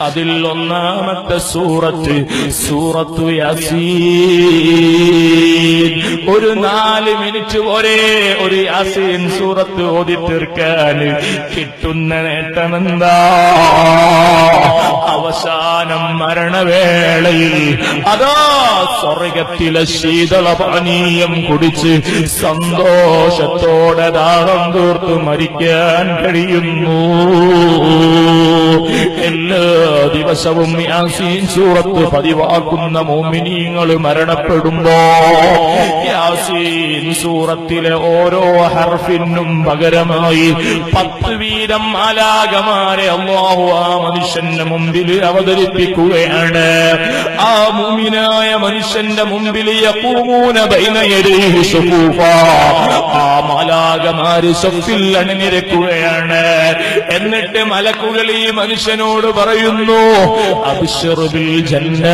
അതിൽ ഒന്നാമത്തെ സൂറത്ത് സൂറത്തു യാസീൻ. ഒരു നാല് മിനിറ്റ് ഒരേ ഒരു യാസീൻ സൂറത്ത് ഓതി തീർക്കാൻ കിട്ടുന്ന നേട്ടമെന്താ? അവസാനം മരണവേളയിൽ അതാ സ്വർഗത്തിലെ ശീതള പാനീയം കുടിച്ച് സന്തോഷത്തോടെ ദാഹം തീർത്ത് മരിക്കാൻ കഴിയുന്നു. എല്ലാ ദിവസവും യാസീൻ സൂറത്ത് പതിവാക്കുന്ന മോമിനീങ്ങൾ മരണപ്പെടുമ്പോ യാസീൻ സൂറത്തിലെ ഓരോ ഹർഫിനും പകരമായി പത്ത് വീതം മാലാകമാരെ അള്ളാഹു ആ മനുഷ്യന്റെ മുമ്പിൽ അവതരിപ്പിക്കുകയാണ് ആ മുമിനായ മനുഷ്യന്റെ മുമ്പിൽ ആ. ആ മാലാകമാര് സ്വപ്പിൽ അണിനിരക്കുകയാണ്. എന്നിട്ട് മലക്കുകൾ ഈ മനുഷ്യനോട് പറയുന്നു അബിഷറുബിൽ ജന്ന.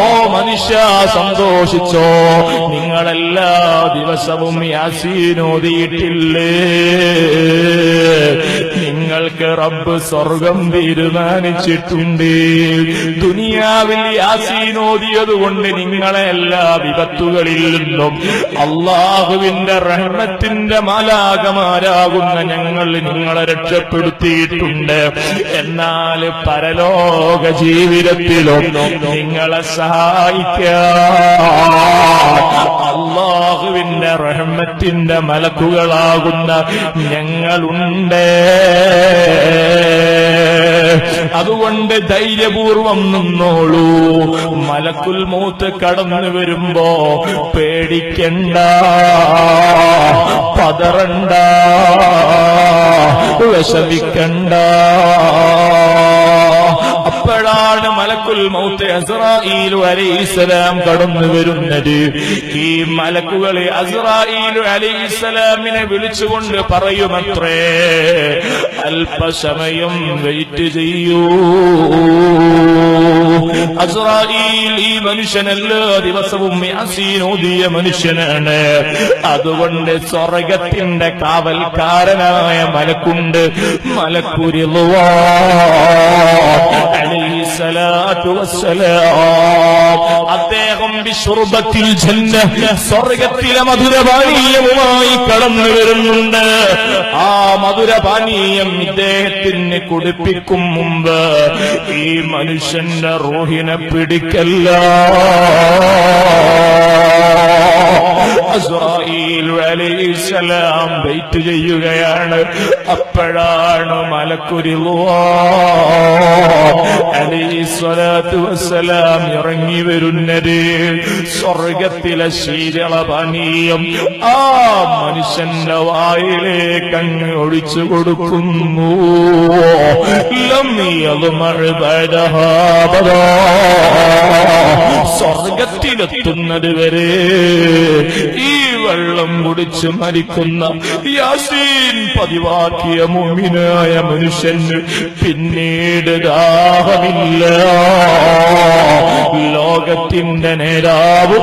ഓ മനുഷ്യ സന്തോഷിച്ചോ? നിങ്ങളെല്ലാ ദിവസവും യാസീനോദിയിട്ടില്ലേ നിങ്ങൾക്ക് റബ്ബ് സ്വർഗം തീരുമാനിച്ചിട്ടുണ്ട്. ദുനിയാവിൽ യാസീനോദിയത് കൊണ്ട് നിങ്ങളെ എല്ലാ വിപത്തുകളിൽ നിന്നും അള്ളാഹുവിന്റെ റഹ്മത്തിന്റെ മാലാകമാരാകുന്ന ഞങ്ങൾ നിങ്ങളെ രക്ഷപ്പെടുത്തിയിട്ടുണ്ട്. എന്നാൽ പരലോക ജീവിതത്തിലും നിങ്ങളെ സഹായിക്കാൻ അള്ളാഹുവിന്റെ റഹ്മത്തിന്റെ മലക്കുകളാകുന്ന ഞങ്ങളുണ്ട്. അതുകൊണ്ട് ധൈര്യപൂർവം നിന്നോളൂ. മലക്കുൽ മൂത്ത് കടന്നു വരുമ്പോ പേടിക്കണ്ട പതറണ്ട വിഷമിക്കണ്ട. അപ്പോഴാണ് മലക്കുൽ മൗത്ത് അസ്രായിലു അലൈഹിസ്സലാം കടന്നു വരുന്നത്. ഈ മലക്കുകളെ അസ്രായിലു അലൈഹിസ്സലാമിനെ വിളിച്ചുകൊണ്ട് പറയുമത്രേ അല്പസമയം വെയിറ്റ് ചെയ്യൂ. അസ്രായിൽ ഈ മനുഷ്യനല്ലോ? ദിവസവും യാസീനോദിയ മനുഷ്യനാണ്. അതുകൊണ്ട് സ്വർഗത്തിന്റെ കാവൽക്കാരനായ മലക്കുണ്ട്. വസ്സലാം. അദ്ദേഹം വിശ്വത്തിൽ സ്വർഗത്തിലെ മധുരപാനീയവുമായി കടന്നു വരുന്നുണ്ട് മധുരപാനീയം ഇദ്ദേഹത്തിന് കുടിപ്പിക്കും മുമ്പ്. ഈ മനുഷ്യന്റെ റൂഹിനെ പിടിക്കല്ല. അസ്രായീൽ ചെയ്യുകയാണ്. അപ്പോഴാണ് വസ്സലാം ഇറങ്ങി വരുന്നത്. സ്വർഗത്തിലെ ശീതളപാനീയം ആ മനുഷ്യന്റെ വായിലേക്ക് അങ്ങ് ഒഴിച്ചു കൊടുക്കുന്നു. ലം മഴ. സ്വർഗത്തിലെത്തുന്നത് വരെ ഈ വെള്ളം കുടിച്ച് മരിക്കുന്ന യാസീൻ പതിവാക്കിയ മുമിനായ മനുഷ്യന് പിന്നീട് ദാഹമില്ല. ലോകത്തിന്റെ നേതാവ്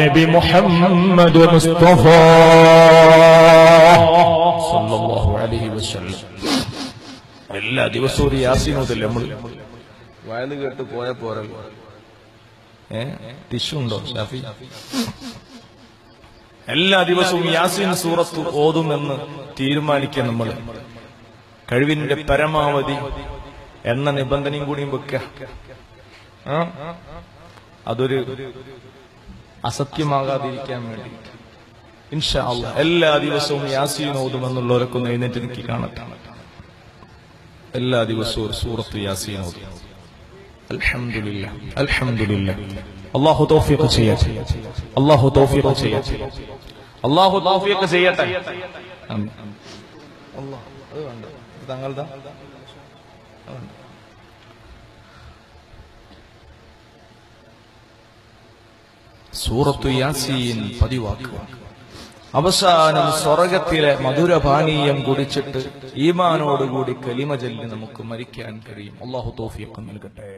നബി മുഹമ്മദ് മുസ്തഫ എല്ലാ ദിവസവും യാസീൻ മുതൽ നമ്മൾ. കേട്ട് പോയ പോരല്ലോ. ഏ? ഉണ്ടോ ഷാഫി? എല്ലാ ദിവസവും യാസീൻ സൂറത്ത് ഓതുമെന്ന് തീരുമാനിക്കുക നമ്മൾ കഴിവിന്റെ പരമാവധി എന്ന നിബന്ധനയും കൂടി വെക്കുക? അതൊരു അസത്യമാകാതിരിക്കാൻ വേണ്ടി ഇൻഷാ എല്ലാ ദിവസവും യാസീൻ ഓതുമെന്നുള്ളവരൊക്കെ ഒന്ന് എഴുന്നേറ്റ് എനിക്ക് കാണട്ടെ. എല്ലാ ദിവസവും സൂറത്ത് യാസീൻ ഓതും. അൽഹംദുലില്ലാ അൽഹംദുലില്ലാ. അല്ലാഹു തൗഫീഖ് ചെയ്യട്ടെ. അല്ലാഹു തൗഫീഖ് ചെയ്യട്ടെ. അല്ലാഹു തൗഫീഖ് ചെയ്യട്ടെ. അല്ലാ അത് വേണ്ട ഇത് താങ്കളുടെ സൂറത്തു യാസീൻ പതിവാക്കുക. അവസാനം സ്വർഗത്തിലെ മധുരപാനീയം കുടിച്ചിട്ട് ഈമാനോടുകൂടി കലിമ ചൊല്ലി നമുക്ക് മരിക്കാൻ കഴിയും. അള്ളാഹു തോഫിയൊക്കെ നൽകട്ടെ.